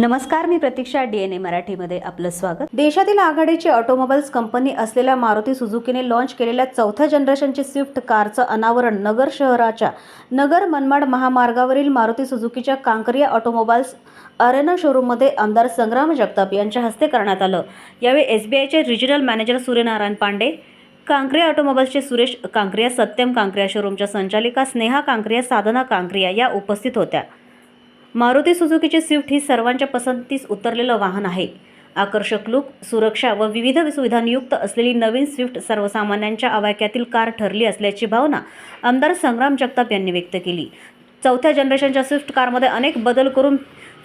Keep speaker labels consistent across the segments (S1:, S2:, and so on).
S1: नमस्कार मी प्रतीक्षा D N ए मराठीमध्ये आपलं स्वागत. देशातील आघाडीची ऑटोमोबाईल्स कंपनी असलेल्या मारुती सुझुकीने लॉन्च केलेल्या चौथ्या जनरेशनची स्विफ्ट कारचं अनावरण नगर शहराच्या नगर मनमाड महामार्गावरील मारुती सुझुकीच्या कांकरिया ऑटोमोबाईल्स अरेना शोरूममध्ये आमदार संग्राम जगताप यांच्या हस्ते करण्यात आलं. यावेळी एस बी आयचे रिजनल मॅनेजर सूर्यनारायण पांडे कांक्रिया ऑटोमोबाईल्सचे सुरेश कांक्रिया सत्यम कांक्रिया शोरूमच्या संचालिका स्नेहा कांक्रिया साधना कांक्रिया या उपस्थित होत्या. मारुती सुझुकीची स्विफ्ट ही सर्वांच्या पसंतीस उतरलेलं वाहन आहे. आकर्षक लुक सुरक्षा व विविध सुविधांयुक्त असलेली नवीन स्विफ्ट सर्वसामान्यांच्या आवाक्यातील कार ठरली असल्याची भावना आमदार संग्राम जगताप यांनी व्यक्त केली. चौथ्या जनरेशनच्या स्विफ्ट कारमध्ये अनेक बदल करून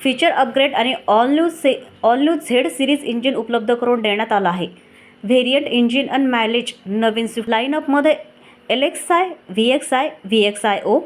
S1: फीचर अपग्रेड आणि ऑल न्यू से all new Z series engine उपलब्ध करून देण्यात आलं आहे. व्हेरियंट इंजिन अँड मायलेज नवीन Swift लाईनअपमध्ये L X I V X I V X I O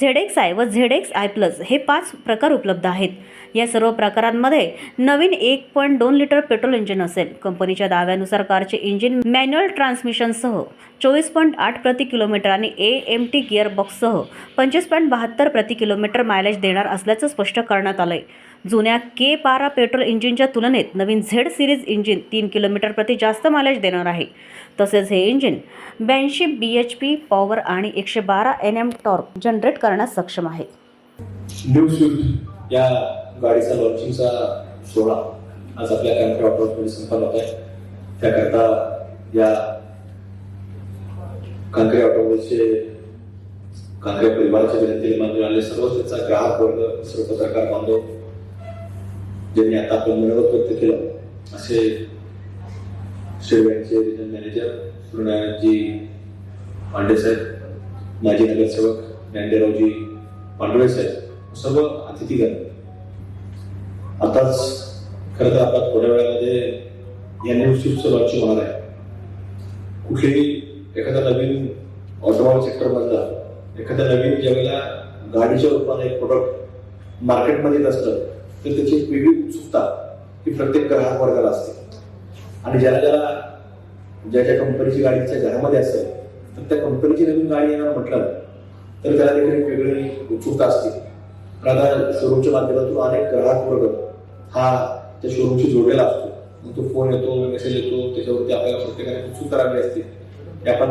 S1: Z X I व झेड एक्स आय प्लस हे पाच प्रकार उपलब्ध आहेत. या सर्व प्रकारांमध्ये नवीन एक पॉईंट दोन लिटर पेट्रोल इंजिन असेल. कंपनीच्या दाव्यानुसार कारचे इंजिन मॅन्युअल ट्रान्समिशनसह चोवीस पॉईंट आठ प्रति किलोमीटर आणि ए एम टी गिअरबॉक्ससह पंचवीस पॉईंट बहात्तर प्रति किलोमीटर मायलेज देणार असल्याचं स्पष्ट करण्यात आलं आहे जुन्या के पारा पेट्रोल इंजिनच्या तुलनेत नवीन झेड सिरीज इंजिन तीन किलोमीटर प्रति जास्त मायलेज देणार आहे. तसेच हे इंजिन ब्याऐंशी बी एच पी पॉवर आणि एकशे बारा एन एम टॉर्क जनरेट करण्यास सक्षम आहे.
S2: न्यू स्विफ्ट या गाडीचा लॉन्चिंगचा सोहळा आज आपल्या संपन्न होत आहे. त्याकरता या कांक्रे ऑटोमोबाईलचे परिवाराच्या विनंतीने मान आले सर्व त्यांचा ग्राहक वर्ग सर्व पत्रकार बांधव ज्यांनी आता आपण मनोगत व्यक्त केलं असे शेवयांचे रिजनल मॅनेजर मृणालजी पांडे साहेब माजी नगरसेवक ज्ञानदेवरावजी पांडुळे साहेब सर्व अतिथीगण आताच खरं तर आता थोड्या वेळामध्ये या न्यू स्विफ्टचं होणार आहे. कुठलेही एखादा नवीन ऑटोमोबाईल सेक्टर मधला एखाद्या नवीन ज्यावेळेला गाडीच्या रूपाने एक प्रोडक्ट मार्केटमध्ये येत असतं तर त्याची एक वेगळी उत्सुकता ही प्रत्येक ग्राहक वर्गाला असते. आणि ज्याला ज्याला ज्या ज्या कंपनीची गाडी त्याच्या घरामध्ये असेल तर त्या कंपनीची नवीन गाडी येणार म्हटलं तर त्याला देखील एक वेगळी उत्सुकता असते. पण आता शोरूमच्या माध्यमातून अनेक ग्राहक वर्ग हा त्या शोरूमशी जोडलेला असतो. मग तो फोन येतो मेसेज येतो त्याच्यावरती आपल्याला प्रत्येकाने उत्सुकता राहिली असते की आपण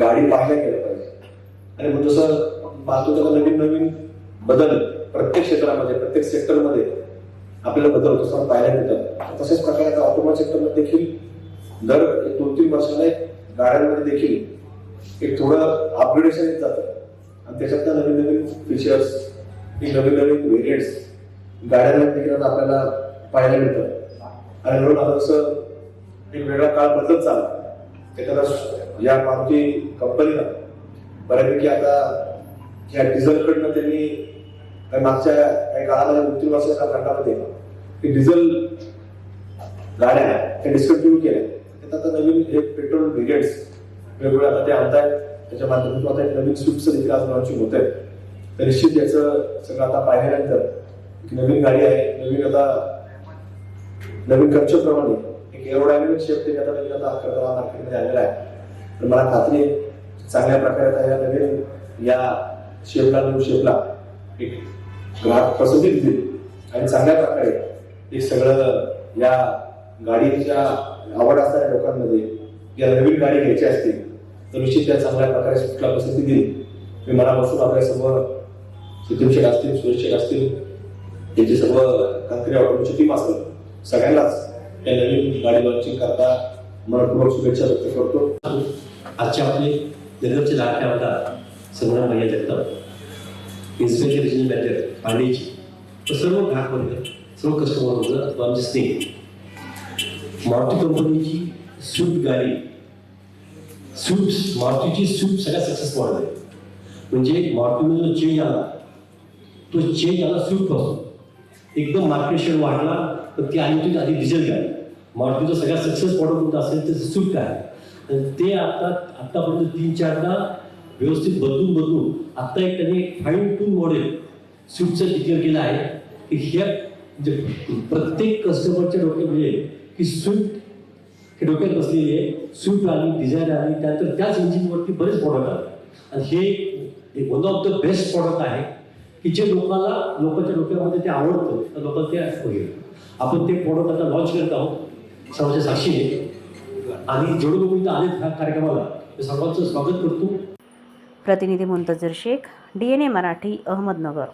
S2: गाडी पाहायला गेलं पाहिजे. आणि मग जसं पाहतो तेव्हा नवीन नवीन बदल प्रत्येक क्षेत्रामध्ये प्रत्येक सेक्टरमध्ये आपल्याला बदल होतो पाहायला मिळतात. तसेच प्रकारे आता ऑटोमोबाईल सेक्टरमध्ये देखील दर दोन तीन वर्षाने गाड्यांमध्ये देखील एक थोडं अपग्रेडेशन येत जातं. आणि त्याच्यात नवीन नवीन फीचर्स नवीन नवीन व्हेरियंट्स गाड्यांमध्ये देखील आपल्याला पाहायला मिळतं आणि म्हणून आता जसं एक वेगळा काळ बदलत चालला त्याच्यात या मारुती कंपनीला बऱ्यापैकी आता या डिझेलकडनं त्यांनी मागच्या काही काळामध्ये दोन तीन वर्षाच्या काळामध्ये की डिझेल गाड्या त्या डिस्कंटिन्यू केल्या. त्यात आता नवीन हे पेट्रोल व्हेरियंट्स वेगवेगळे आता ते आणतायत. त्याच्या माध्यमातून आता एक नवीन स्विफ्टचं देखील आज लॉन्चिंग होत आहे तर निश्चित याचं सगळं आता पाहिल्यानंतर नवीन गाडी आहे नवीन आता नवीन खर्चप्रमाणे एक एरोडायनामिक शेप ते आता नवीन आता खरं मार्केटमध्ये आलेला आहे. तर मला खात्री आहे चांगल्या प्रकारे आता या नवीन या शेपला न्यू शेपला एक ग्राहक पसंती देतील. आणि चांगल्या प्रकारे हे सगळं या गाडीच्या आवड असणाऱ्या लोकांमध्ये या नवीन गाडी घ्यायची असतील तर निश्चित त्या चांगल्या प्रकारे सुटला पसंती देईल. मी मनापासून आपल्या सर्व सचिन शेख असतील सुरेश शेख असतील त्यांची सर्व कांकरी ऑटोची टीम असेल सगळ्यांनाच या नवीन गाडी लॉन्चिंग करता मनपूर्वक शुभेच्छा व्यक्त करतो.
S3: आजच्या आपले नगरचे लाडके आमदार संग्राम भैया जगताप इन्स्पेक्टर रिजनल मॅनेजर पांडेजी सर्व ग्राहक वर्ग सर्व कस्टमर वर्ग आमचे स्नेह मारुती कंपनीची स्विफ्ट गाडी. स्विफ्ट मारुतीची स्विफ्ट सगळ्यात सक्सेस मॉडेल आहे. म्हणजे मारुतीमध्ये जो चेंज आला तो चेंज आला स्विफ्टपासून एकदम मार्केट शेअर वाढला पण ती आली होती आधी डिझेल गाडी. मारुतीचं सगळ्यात सक्सेस मॉडेल कोणतं असेल ते स्विफ्ट आहे. आणि ते आता आत्तापर्यंत तीन चारदा व्यवस्थित बदलून बदलून. आत्ता एक त्यांनी फाईन टून मॉडेल स्विफ्टचं डिक्लेअर केलं आहे की ह्या जे प्रत्येक कस्टमरच्या डोक्यात म्हणजे की स्विफ्ट हे डोक्यात बसलेली आहे स्विफ्ट आली डिझायर आली त्यानंतर त्याच इंजिनवरती बरेच प्रॉडक्ट आले. आणि हे one of the best product आहे की जे लोकांना लोकांच्या डोक्यामध्ये ते आवडतं. तर लोकांना ते आपण ते प्रोडक्ट आता लॉन्च करत आहोत सर्वांच्या साक्षीने. आणि जेवढे लोक इथं आलेत ह्या कार्यक्रमाला ते सर्वांचं स्वागत करतो.
S1: प्रतिनिधी Muntazar Shaikh D N A Marathi Ahmednagar.